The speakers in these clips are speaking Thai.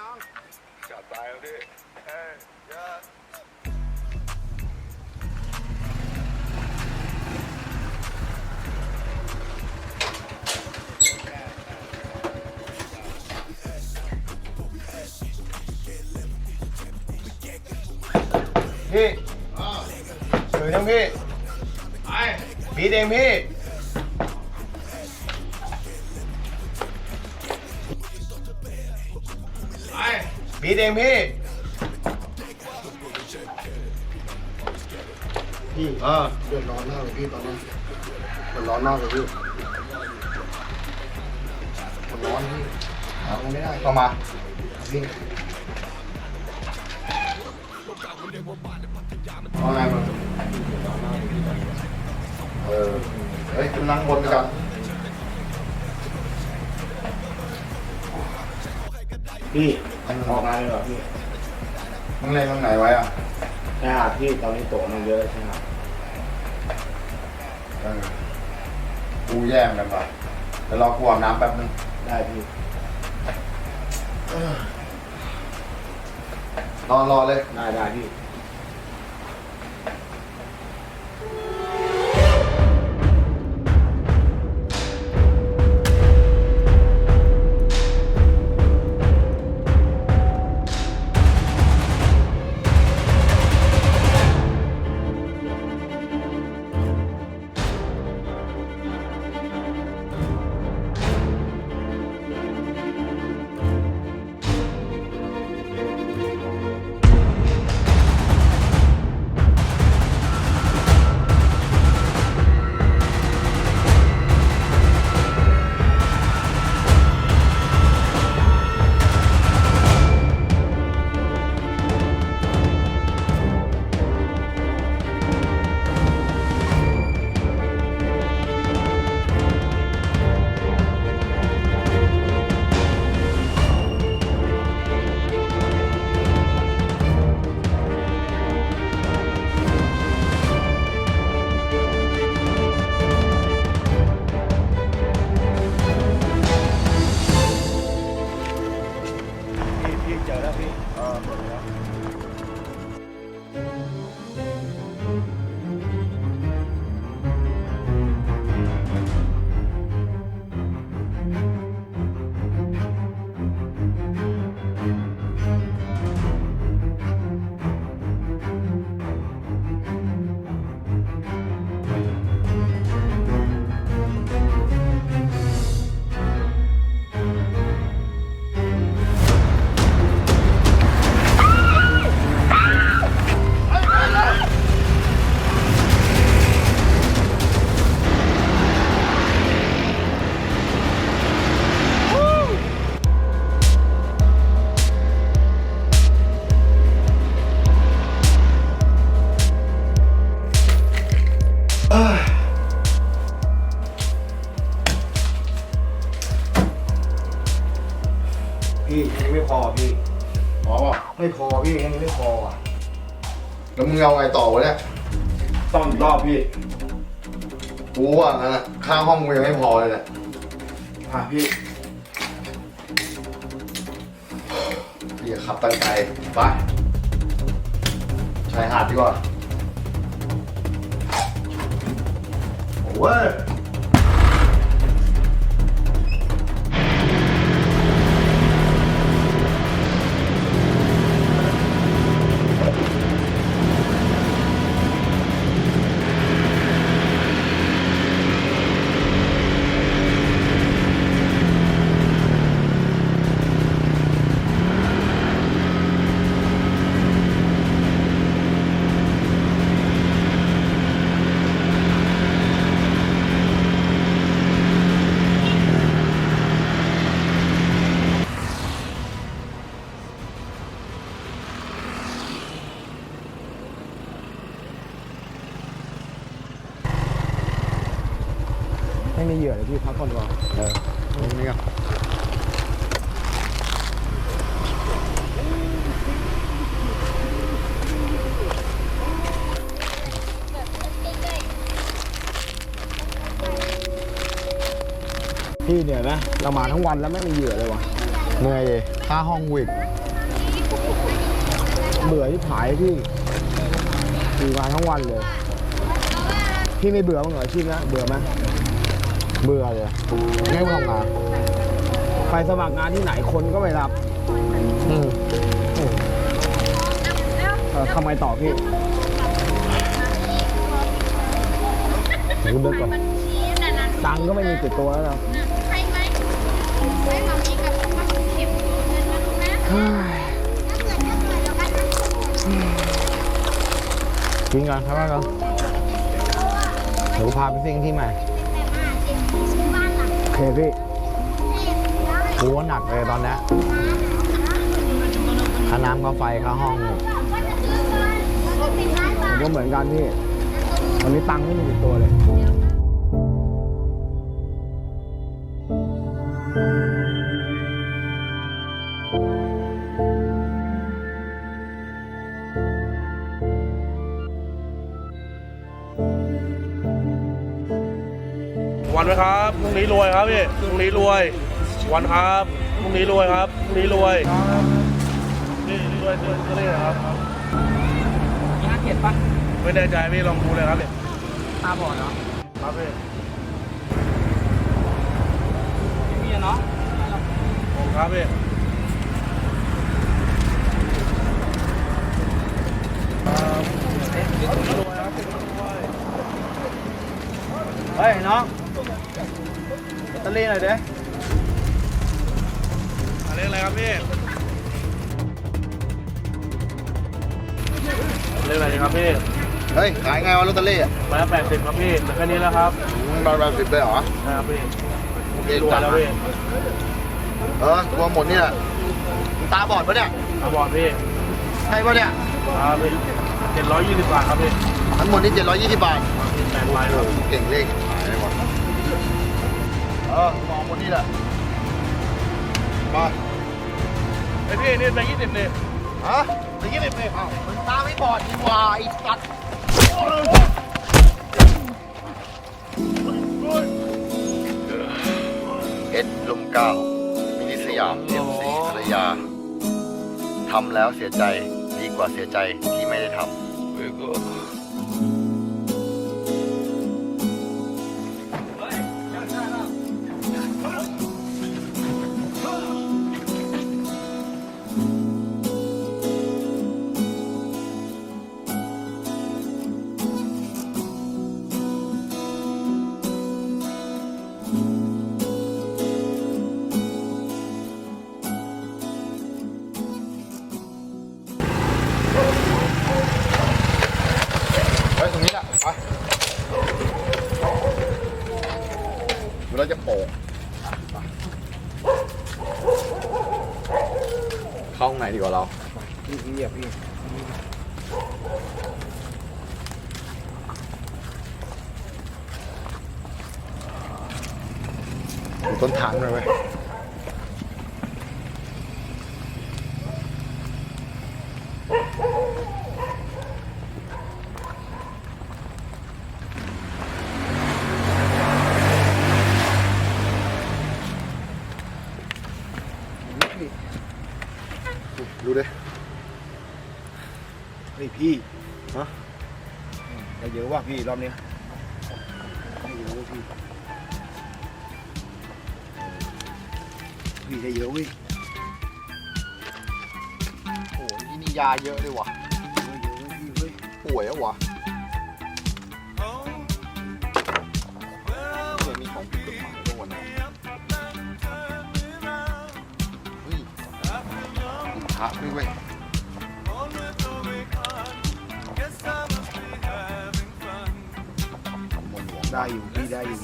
น้องจัดไปครับพี่เอ้ยเยอะพี่ถือยังพี่บีดเองพี่ บีดเองพี่พี่เออเดือดร้อนมากเลยพี่ตอนนั้นเดือดร้อนมากเลยพี่มันร้อนพี่หาไม่ได้เข้ามาพี่เอาไงมึงเออเฮ้ยคุณนั่งบนกันพี่ ออกมาเลยเหรอพี่มึงเล่นตรงไหนไว้อะใช่ครับพี่ตอนนี้โตะมันเยอะใช่ไหมครับเออกูแย่งกันไปเดี๋ยวรอกูอาบน้ำแป๊บนึงได้พี่รอรอเลย ได้ได้พี่พี่ พี่ยังไม่พอพี่อ๋อป่ะไม่พอพี่ยังไม่พออะแล้วมึงเอาไงต่อวะเนี่ยต้องอีกรอบพี่กูว่างั้นอะค่าห้องกูยังไม่พอเลยแหละอะพี่พี่จะขับตั้งใจไปชายหาดดีกว่าโอ้ย ไม่มีเหยื่อเลยพี่พักก่อนดีกว่าเออตรงนี้อะพี่เนี่ยนะเรามาทั้งวันแล้วไม่มีเหยื่อเลยวะเหนื่อยดิค่าห้องวิกเบื่อที่ผายพี่อยู่งานทั้งวันเลย พี่ไม่เบื่อบ้างเหรออาชีพนะเบื่อไหม เบื่อเลยไม่ทำงานไปสมัครงานที่ไหนคนก็ไม่รับอืมเออทำไมต่อพี่เดี๋ยวกูเลิกก่อนตังค์ก็ไม่มีติดตัวแล้วนะใช่ไหมใช่มามีกับมาเก็บเงินมาลูกนะเฮ้ยถ้าเกิดถ้าเกิดแล้วกันนะกินก่อนครับว่ากันเดี๋ยวกูพาไปซิ่งที่ใหม่ เคพี่หัวหนักเลยตอนนี้ค่าน้ำค่าไฟค่าห้องบอกว่าจะซื้อบ้านแล้วก็เป็นร้านผบ้ามนก็เหมือนกันพี่วันนี้ตังค์ไม่มีติดตัวเลย รวยครับพี่พรุ่งนี้รวย วันครับพรุ่งนี้รวยครับพรุ่งนี้รวยนี่รวยเดือนก็เลยครับมีห้าเจ็ดปะไม่แน่ใจพี่ลองดูเลยครับเนี่ยตาบอดเนาะครับพี่มีเนาะครับพี่ครับรวยครับรวยเฮ้ยน้อง เตอรี่หน่อยเด้อะไรอะไรครับพี่เรื่องอะไรดีครับพี่เฮ้ย ขายไงวะลอตเตอรี่อะมาแปดสิบครับพี่เหลือแค่นี้แล้วครับบาทบาทสิบเลยเหรอนะครับพี่เก่งรวยจังแล้วพี่เออตัวหมดเนี่ยมึงตาบอดปะเนี่ยอาบอดพี่ใช่ปะเนี่ยครับพี่เจ็ดร้อยยี่สิบบาทครับพี่ทั้งหมดนี่เจ็ดร้อยยี่สิบบาทแปดใบครับเก่งเลขขายได้หมด เออมองหมดนี่แหละมาไอพี่นี่แบงค์ยี่สิบเนี่ยฮะไปยี่สิบเลยอ้าวมึงตาไม่บอดดีกว่าไอ้สัตว์เอ็ดลมเก้ามินิสยามเอ็มซีภรรยาทำแล้วเสียใจดีกว่าเสียใจที่ไม่ได้ทำ พี่เหยียบพี่อยู่ต้นทางเลยเว้ย เฮ้ยพี่ฮะได้เยอะว่ะพี่รอบนี้ได้เยอะว่ะพี่พี่ได้เยอะเว้ยโอ้ยที่นี่ยาเยอะเลยว่ะได้เยอะเว้ยพี่เว้ยป่วยอะวะเนี่ยมีของผิดกฎหมายด้วยวะเนี่ยเฮ้ยลูกค้าด้วยเว้ย ได้อยู่พี่ได้อยู่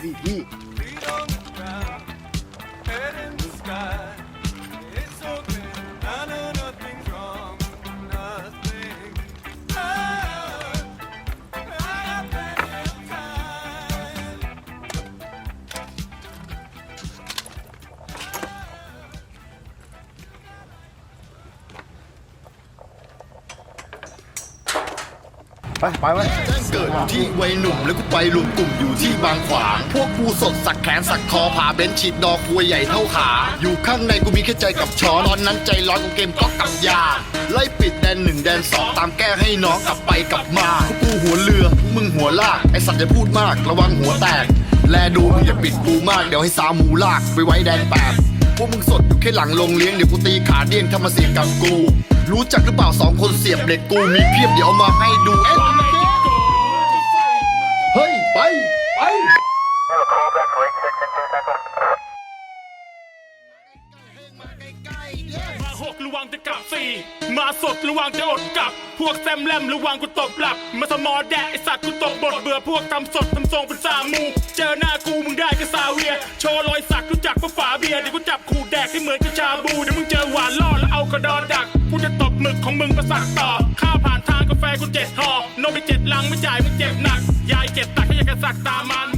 พี่พี่ ไปไปไว้เกิดอยู่ที่วัยหนุ่มแล้วกูไปรวมกลุ่มอยู่ที่บางขวาง พวกกูสดสักแขนสักคอผ่าเบนฉีดดอกควยใหญ่เท่าขา อยู่ข้างในกูมีแค่ใจกับช้อนตอนนั้นใจร้อนกูเกมก็กับยา ไล่ปิดแดนหนึ่งแดนสองตามแก้ให้น้องกลับไปกลับมาพวกกูหัวเรือพวกมึงหัวลากไอสัตว์จะพูดมากระวังหัวแตก แลดูมึงอย่าปิดกูมากเดี๋ยวให้สามูลากไปไว้แดนแปดพวกมึงสดอยู่แค่หลังลงเลี้ยงเดี๋ยวกูตีขาเดี้ยงถ้ามาเสียกับกู รู้จักหรือเปล่าสองคนเสียบเหล็กกูมีเพียบเดี๋ยวเอามาให้ดูเอ้ยเฮ้ย ไป ไป มาหกระวังจะกลับสี่มาสดระวังจะอดกลับ พวกแซมแลมระวังกูตบหลับ มาสมอแดกไอสัตว์กูตบบทเบื่อพวกทำสดทำทรงเป็นสามู เจอหน้ากูมึงได้ก็ซาเวีย โชว์รอยสักรู้จักปะฝาเบียร์เดี๋ยวกูจับขู่แดกให้เหมือนกับชาบูเดี๋ยวมึงเจอ ของมึงประสักต่อ ข้าวผ่านทางกาแฟกูเจ็ดห่อนมไปเจ็ดลังไม่จ่ายมึงเจ็บหนัก ยายเจ็บตักให้อยากจะสักตามัน